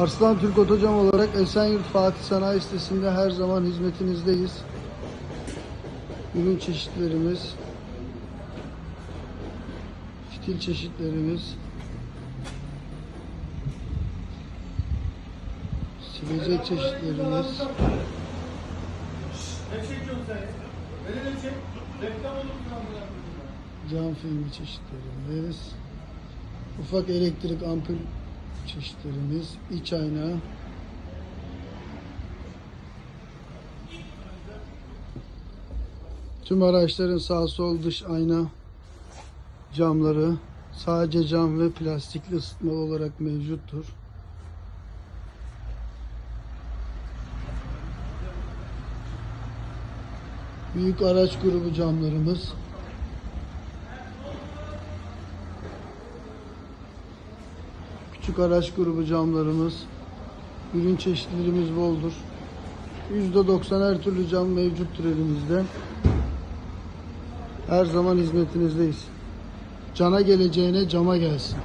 Arslan Türk Otocam olarak Esenyurt Fatih Sanayi sitesinde her zaman hizmetinizdeyiz. Ürün çeşitlerimiz, fitil çeşitlerimiz, silecek çeşitlerimiz, cam filmi çeşitlerimiz, ufak elektrik ampul çeşitlerimiz, iç ayna, Tüm araçların sağ sol dış ayna camları sadece cam ve plastikli ısıtmalı olarak mevcuttur. Büyük araç grubu camlarımız Küçük araç grubu camlarımız ürün çeşitlerimiz boldur. %90 her türlü cam mevcuttur elimizde. Her zaman hizmetinizdeyiz. Cana geleceğine cama gelsin.